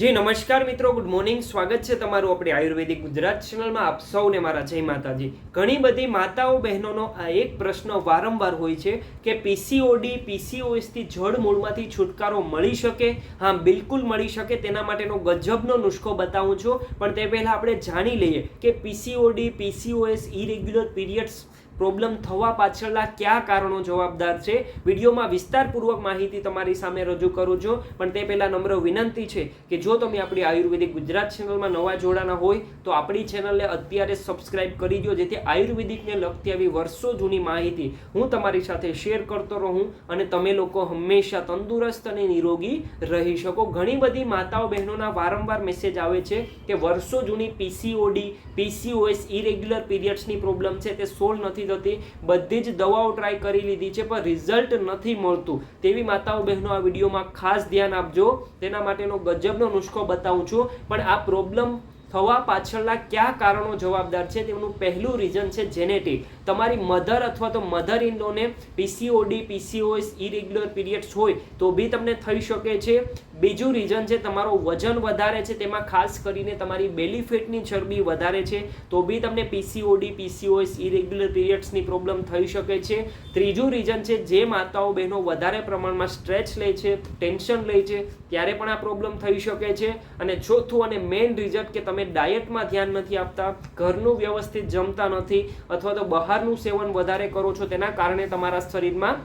જી, નમસ્કાર મિત્રો. Good morning સ્વાગત છે તમારું આપણી આયુર્વેદિક ગુજરાત ચેનલમાં. આપ સૌને મારા જય માતાજી. ઘણી બધી માતાઓ બહેનોનો આ એક પ્રશ્ન વારંવાર હોય છે કે પીસીઓડી પીસીઓએસથી જળ મૂળમાંથી છુટકારો મળી શકે? હા, બિલકુલ મળી શકે. તેના માટેનો ગજબનો નુસ્ખો બતાવું છું. પણ તે પહેલાં આપણે જાણી લઈએ કે PCOD PCOS irregular periods problem થવા પાછળના કયા કારણો જવાબદાર છે? વિડીયોમાં વિસ્તારપૂર્વક માહિતી તમારી સામે રજૂ કરું છું. પણ તે પહેલાં નમ્ર વિનંતી છે કે જો તમે આપણી આયુર્વેદિક ગુજરાત ચેનલમાં નવા જોડાના હોય, તો આપણી ચેનલને અત્યારે સબસ્ક્રાઇબ કરી દો જેથી આયુર્વેદિકને લગતી આવી વર્ષો જૂની માહિતી હું તમારી સાથે શેર કરતો રહું અને તમે લોકો હંમેશા તંદુરસ્ત અને નિરોગી રહી શકો. ઘણી બધી માતાઓ બહેનોના વારંવાર મેસેજ આવે છે કે વર્ષો જૂની પીસીઓડી પીસીઓએસ ઇરેગ્યુલર પીરિયડ્સની પ્રોબ્લેમ છે, તે સોલ્વ નથી થતી બધી જ દવાઓ ટ્રાય કરી લીધી છે, પણ રિઝલ્ટ નથી મળતું. તેવી માતાઓ બહેનો આ વિડીયોમાં ખાસ ધ્યાન આપજો. તેના માટેનો ગજબનો નુસ્ખો બતાવું છું. પણ આ પ્રોબ્લેમ થવા પાછળના કયા કારણો જવાબદાર છે, તેમનું પહેલું રીઝન છે જેનેટિક તમારી મધર અથવા તો મધર ઇન લોને પીસીઓડી પીસીઓએસ ઇરેગ્યુલર પીરિયડ્સ હોય તો બી તમને થઈ શકે છે. બીજું રીઝન છે તમારો વજન વધારે છે તેમાં ખાસ કરીને તમારી બેલી ફેટની ચરબી વધારે છે તો બી તમને પીસીઓડી પીસીઓએસ ઇરેગ્યુલર પીરિયડ્સની પ્રોબ્લેમ થઈ શકે છે. ત્રીજું રીઝન છે જે માતાઓ બહેનો વધારે પ્રમાણમાં સ્ટ્રેચ લે છે ટેન્શન લે છે, ત્યારે પણ આ પ્રોબ્લેમ થઈ શકે છે. અને ચોથું અને મેઇન રીઝન કે તમે ડાયટમાં ધ્યાન નથી આપતા, ઘરનું વ્યવસ્થિત જમતા નથી અથવા તો બહારનું સેવન વધારે કરો છો તેના કારણે તમારા શરીરમાં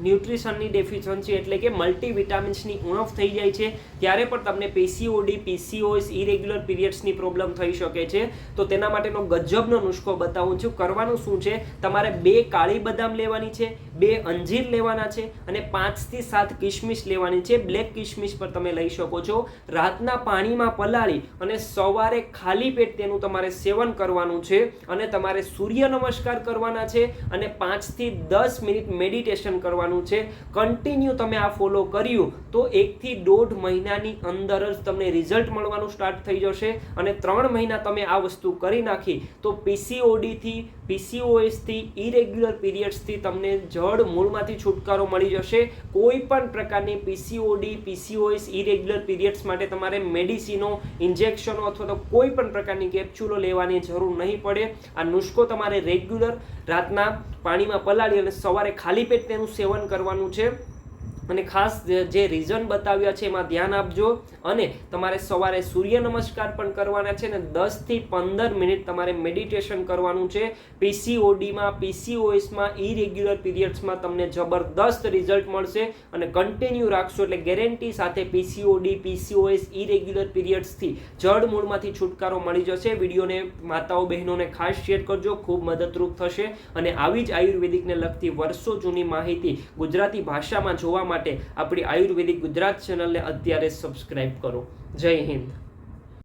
ન્યુટ્રિશનની ડેફિશિયન્સી એટલે કે મલ્ટીવિટામિન્સની ઉણપ થઈ જાય છે. ત્યારે પણ તમને પીસીઓડી પીસીઓએસ ઇરેગ્યુલર પીરિયડ્સની પ્રોબ્લેમ થઈ શકે છે. તો તેના માટેનો ગજબનો નુસ્ખો બતાવું છું. કરવાનું શું છે? તમારે બે કાળી બદામ લેવાની છે બે અંજીર લેવાના છે અને પાંચથી સાત કિશમિશ લેવાની છે. બ્લેક કિશમિશ પર તમે લઈ શકો છો. રાતના પાણીમાં પલાળી અને સવારે ખાલી પેટ તેનું તમારે સેવન કરવાનું છે અને તમારે સૂર્ય નમસ્કાર કરવાના છે અને પાંચથી દસ મિનિટ મેડિટેશન કરવાનું છે. કન્ટિન્યુ તમે આ ફોલો કર્યું તો એકથી દોઢ મહિનાની અંદર જ તમને રિઝલ્ટ મળવાનું સ્ટાર્ટ થઈ જશે અને ત્રણ મહિના તમે આ વસ્તુ કરી નાખી તો પીસીઓડીથી, પીસીઓએસથી ઇરેગ્યુલર પીરિયડ્સથી તમને જડ મૂળમાંથી છુટકારો મળી જશે. કોઈ પણ પ્રકારની પીસીઓડી પીસીઓએસ ઇરેગ્યુલર પીરિયડ્સ માટે તમારે મેડિસિનો ઇન્જેક્શનો અથવા તો કોઈ પણ પ્રકારની કેપ્સ્યુલો લેવાની જરૂર નહીં પડે. આ નુસ્ખો તમારે રેગ્યુલર રાતના પાણીમાં પલાળી અને સવારે ખાલી પેટ તેનું સેવન કરવાનું છે. અને ખાસ જે રીઝન બતાવ્યા છે એમાં ધ્યાન આપજો. અને તમારે સવારે સૂર્ય નમસ્કાર પણ કરવાના છે અને દસથી પંદર મિનિટ તમારે મેડિટેશન કરવાનું છે. પીસીઓડીમાં પીસીઓએસમાં ઇરેગ્યુલર પીરિયડ્સમાં તમને જબરદસ્ત રિઝલ્ટ મળશે. અને કન્ટિન્યુ રાખશો એટલે ગેરંટી સાથે પીસીઓડી પીસીઓએસ ઇરેગ્યુલર પીરિયડ્સથી જડ મૂળમાંથી છુટકારો મળી જશે. વિડીયોને માતાઓ બહેનોને ખાસ શેર કરજો. ખૂબ મદદરૂપ થશે. અને આવી જ આયુર્વેદિકને લગતી વર્ષો જૂની માહિતી ગુજરાતી ભાષામાં જોવા માટે આપણી આયુર્વેદિક ગુજરાત ચેનલને અત્યારે સબસ્ક્રાઈબ કરો. જય હિન્દ.